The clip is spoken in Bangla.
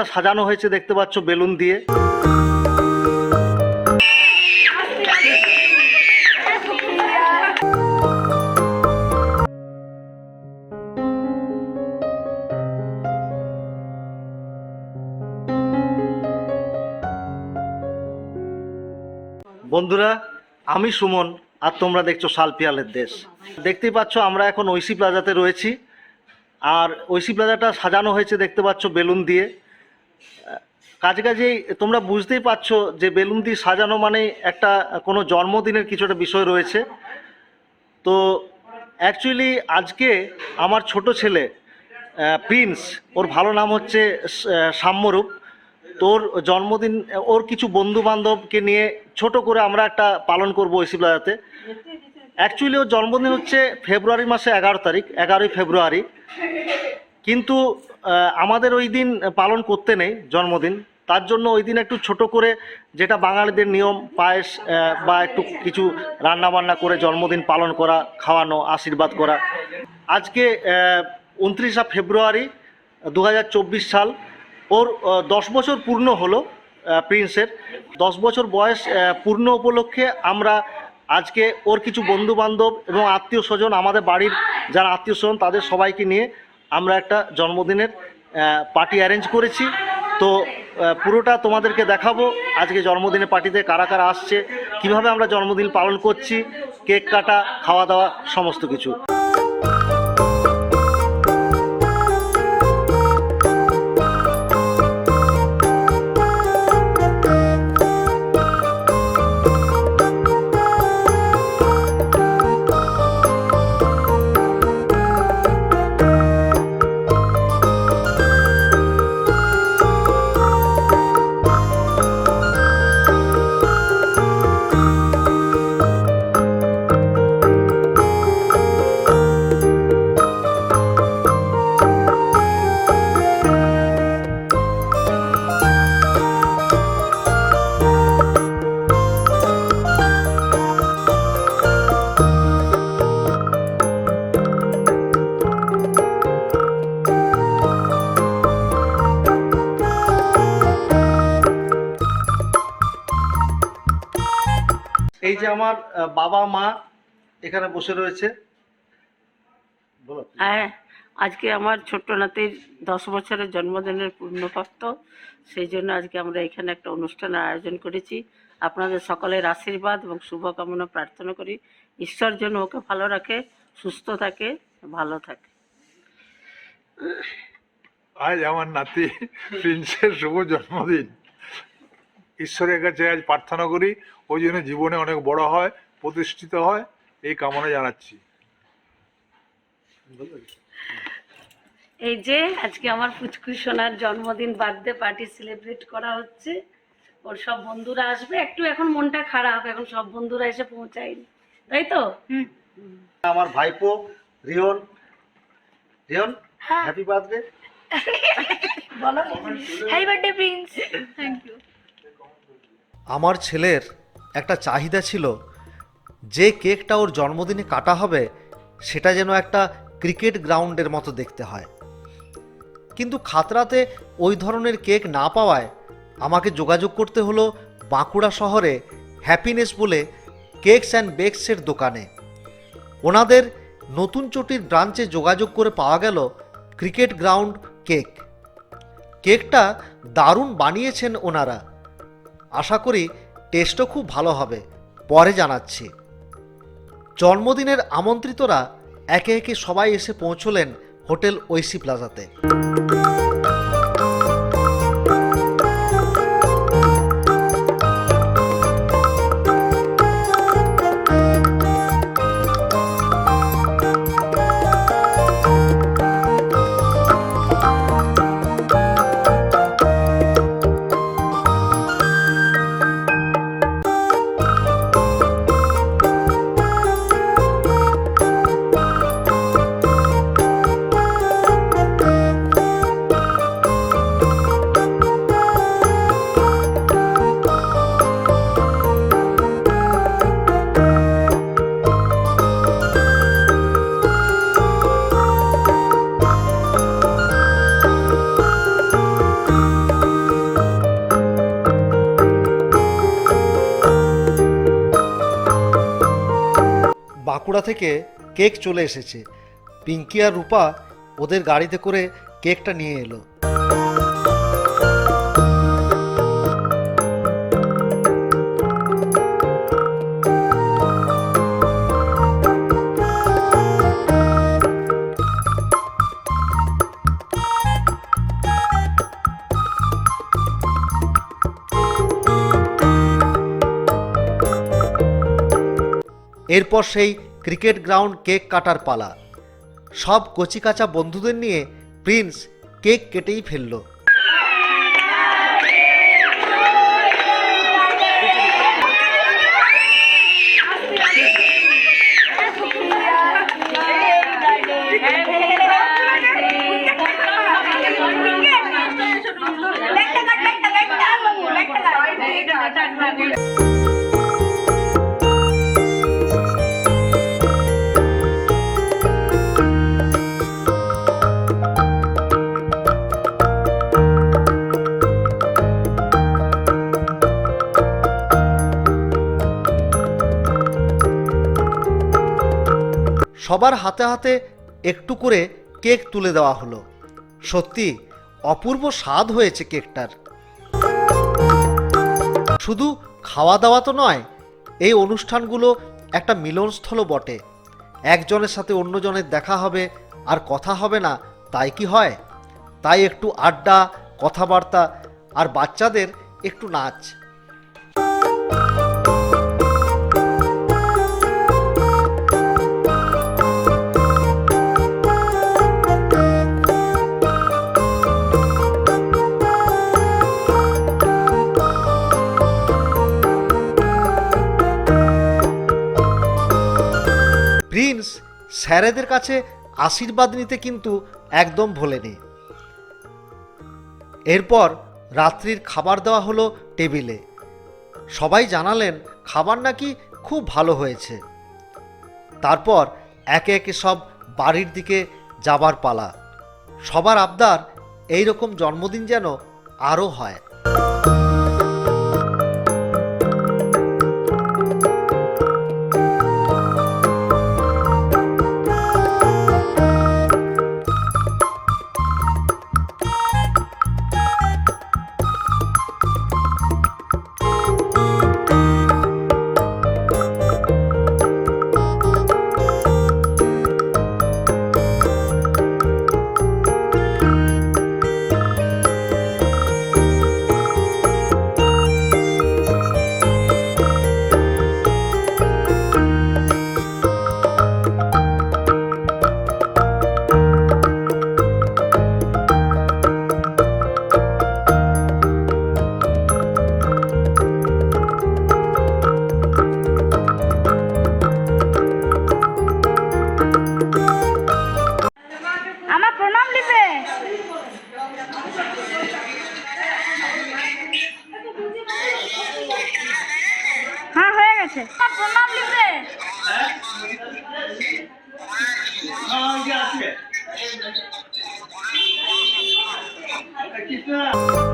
সাজানো হয়েছে, দেখতে পাচ্ছ, বেলুন দিয়ে। বন্ধুরা, আমি সুমন, আর তোমরা দেখছ শালপিয়ালের দেশ। দেখতেই পাচ্ছ, আমরা এখন ঐশী প্লাজাতে রয়েছি। আর ঐশী প্লাজাটা সাজানো হয়েছে, দেখতে পাচ্ছ, বেলুন দিয়ে। কাজ কাজেই তোমরা বুঝতেই পারছ যে বেলুন দিয়ে সাজানো মানে একটা, কোনো জন্মদিনের কিছুটা বিষয় রয়েছে। তো অ্যাকচুয়ালি আজকে আমার ছোট ছেলে প্রিন্স, ওর ভালো নাম হচ্ছে সাম্যরূপ। তোর জন্মদিন, ওর কিছু বন্ধু বান্ধবকে নিয়ে ছোট করে আমরা একটা পালন করব ঐশী প্লাজাতে অ্যাকচুয়ালি ওর জন্মদিন হচ্ছে ফেব্রুয়ারি মাসে এগারো তারিখ, এগারোই ফেব্রুয়ারি। কিন্তু আমাদের ওই দিন পালন করতে নেই জন্মদিন। তার জন্য ওই দিন একটু ছোট করে যেটা বাঙালিদের নিয়ম, পায়েস বা একটু কিছু রান্না বান্না করে জন্মদিন পালন করা, খাওয়ানো, আশীর্বাদ করা। আজকে উনত্রিশা ফেব্রুয়ারি দু হাজার চব্বিশ সাল, ওর দশ বছর পূর্ণ হলো প্রিন্সের। দশ বছর বয়স পূর্ণ উপলক্ষে আমরা আজকে ওর কিছু বন্ধু বান্ধব এবং আত্মীয় স্বজন, আমাদের বাড়ির যারা আত্মীয় স্বজন, তাদের সবাইকে নিয়ে আমরা একটা জন্মদিনের পার্টি অ্যারেঞ্জ করেছি। তো পুরোটা তোমাদেরকে দেখাবো। আজকে জন্মদিনের পার্টিতে কারা কারা আসছে, কীভাবে আমরা জন্মদিন পালন করছি, কেক কাটা, খাওয়া দাওয়া, সমস্ত কিছু। আমার বাবা মা এখানে বসে রয়েছে। হ্যাঁ আজকে আমার ছোট্ট নাতির দশ বছরের জন্মদিনের পূর্ণপ্রাপ্ত। সেই জন্য আজকে আমরা এখানে একটা অনুষ্ঠানের আয়োজন করেছি। আপনাদের সকলের আশীর্বাদ এবং শুভকামনা প্রার্থনা করি। ঈশ্বর যেন ওকে ভালো রাখে সুস্থ থাকে ভালো থাকে। আজ আমার নাতি প্রিন্সের শুভ জন্মদিন। ঈশ্বরের কাছে আজ প্রার্থনা করি ওই জন্য জীবনে অনেক বড় হয় প্রতিষ্ঠিত হয় এই কামনা জানাচ্ছি। এই যে আজকে আমার পুচকু সোনার জন্মদিন বার্থডে পার্টি সেলিব্রেট করা হচ্ছে ওর সব বন্ধুরা আসবে। একটু এখন মনটা খারাপ এখন সব বন্ধুরা এসে পৌঁছায়নি তাই তো? আমার ভাইপো রিয়ন রিয়ন হ্যাপি বার্থডে বলো। Happy birthday prince thank you আমার ছেলের একটা চাহিদা ছিল যে কেকটা ওর জন্মদিনে কাটা হবে, সেটা যেন একটা ক্রিকেট গ্রাউন্ডের মতো দেখতে হয়। কিন্তু খাতরাতে ওই ধরনের কেক না পাওয়ায় আমাকে যোগাযোগ করতে হলো বাঁকুড়া শহরে হ্যাপিনেস বলে কেকস অ্যান্ড বেকসের দোকানে। ওনাদের নতুন চটির ব্রাঞ্চে যোগাযোগ করে পাওয়া গেল ক্রিকেট গ্রাউন্ড কেক। কেকটা দারুণ বানিয়েছেন ওনারা। আশা করি টেস্টও খুব ভালো হবে, পরে জানাচ্ছি। জন্মদিনের আমন্ত্রিতরা একে একে সবাই এসে পৌঁছলেন হোটেল ঐসি প্লাজাতে। বাঁকুড়া থেকে কেক চলে এসেছে। পিঙ্কি আর রূপা ওদের গাড়িতে করে কেকটা নিয়ে এলো। এরপর সেই ক্রিকেট গ্রাউন্ড কেক কাটার পালা। সব কচিকাচা বন্ধুদের নিয়ে প্রিন্স কেক কেটেই ফেলল। সবার হাতে হাতে একটু করে কেক তুলে দেওয়া হলো। সত্যি, অপূর্ব স্বাদ হয়েছে কেকটার। শুধু খাওয়া দাওয়া তো নয়, এই অনুষ্ঠানগুলো একটা মিলনস্থলও বটে। একজনের সাথে অন্যজনের দেখা হবে আর কথা হবে না, তাই কি হয়? তাই একটু আড্ডা, কথাবার্তা আর বাচ্চাদের একটু নাচ। স্যারেদের কাছে আশীর্বাদ নিতে কিন্তু একদম ভোলেনি। এরপর রাত্রির খাবার দেওয়া হলো টেবিলে। সবাই জানালেন খাবার নাকি খুব ভালো হয়েছে। তারপর একে একে সব বাড়ির দিকে যাবার পালা। সবার আবদার এই রকম জন্মদিন যেন আরও হয়। हाँ ये आती है कितना